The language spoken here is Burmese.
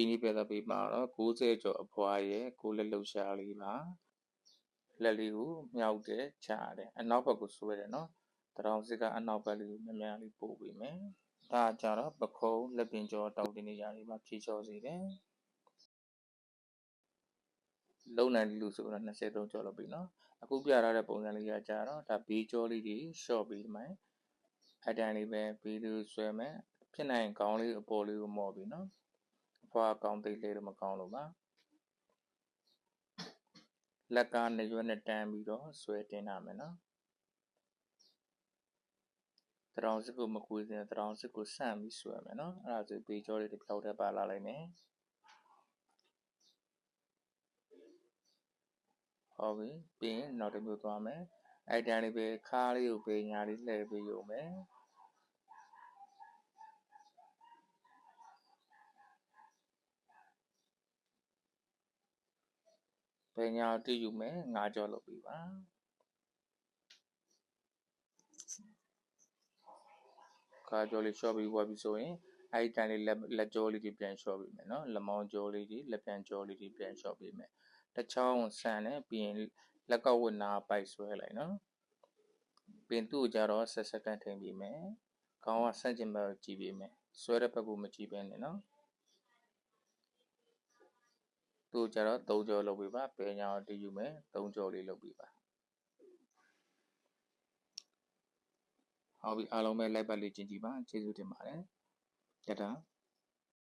ဒီနေ့ပြသက်ပေးမှာတော့60ကျော်အဖွားရဲ့ကိုလက်လှုပ်ရှားလေးပါလက်လေးကိုမြောက်တဲ့ချရတယ်အနောက်ဘက်ကိုဆွဲတယ်နော်တရောင်စစ်ကအနောက်ဘက်လေးကိုများများလေးပို့ပေးမယ်ဒါကြတော့ပခုံးလက်ပင်ကျော်တောက်တင်နေရလေးပါဖြေချောစေတယ်လုံနိုင်လူဆိုတော့23ကျော်လောက်ပြီနော်အခုပြထားတဲ့ပုံစံလေးကကြတော့ဒါဘေးကျော်လေးတွေ short ပြီးဒီမှာအတန်လေးပဲဘေးလေးဆွဲမယ်ဖြစ်နိုင်ခေါင်းလေးအပေါ်လေးကိုမော့ပြီးနော် အဖွားကောင်းသိလေးတော့မကောင်းလို့ပါလက်ကနေရွက်နဲ့တန်းပြီးတော့ဆွဲတင်ထားမယ်နော်တရောင်စစ်ကိုမကွေးစင်တရောင်စစ်ကိုဆန့်ပြီးဆွဲမယ်နော်အဲ့ဒါဆိုဘေးကျော်လေးတစ်ပြောက်တည်းပါလာလိုက်မယ်ဟုတ်ပြီပြီးရင်နောက်တစ်မျိုးသွားမယ်အဲ့တန်းလေးပဲခါးလေးကိုပေးညာလေးလှည့်ပေးရုံပဲ ဘယ်ညာတိယူမယ်ငါးကြောလုပ်ပြီးပါခါကြောလေးရှော့ပြီးဝယ်ပြီးဆိုရင်အဲ့ဒီတိုင်းလေးလက်လက်ကြောလေးတွေပြန်ရှော့ပြီးမယ်နော်လက်မောင်းကြောလေးတွေလက်ပြန်ကြောလေးတွေပြန်ရှော့ပြီးမယ်တစ်ချောင်းဆန်တယ်ပြီးရင်လက်ကဝတ်နာပိုက်ဆွဲလိုက်နော်ပင်သူ့ကြတော့ဆက်စက္ကန့်ထိန်ပြီးမယ်ခေါင်းကဆန့်ကျင်ဘက်ကိုကြည့်ပြီးမယ်ဆွဲတဲ့ဘက်ကိုမကြည့်ဘဲနဲ့နော် သူ့ကြတော့၃ကြောလုပ်ပြီးပါပင်ညာတည်ယူမယ်၃ကြောလေးလုပ်ပြီးပါဟုတ်ပြီအားလုံးပဲလိုက်ပတ်လေးကျင်ကြည့်ပါကျေးဇူးတင်ပါတယ်ကြတာ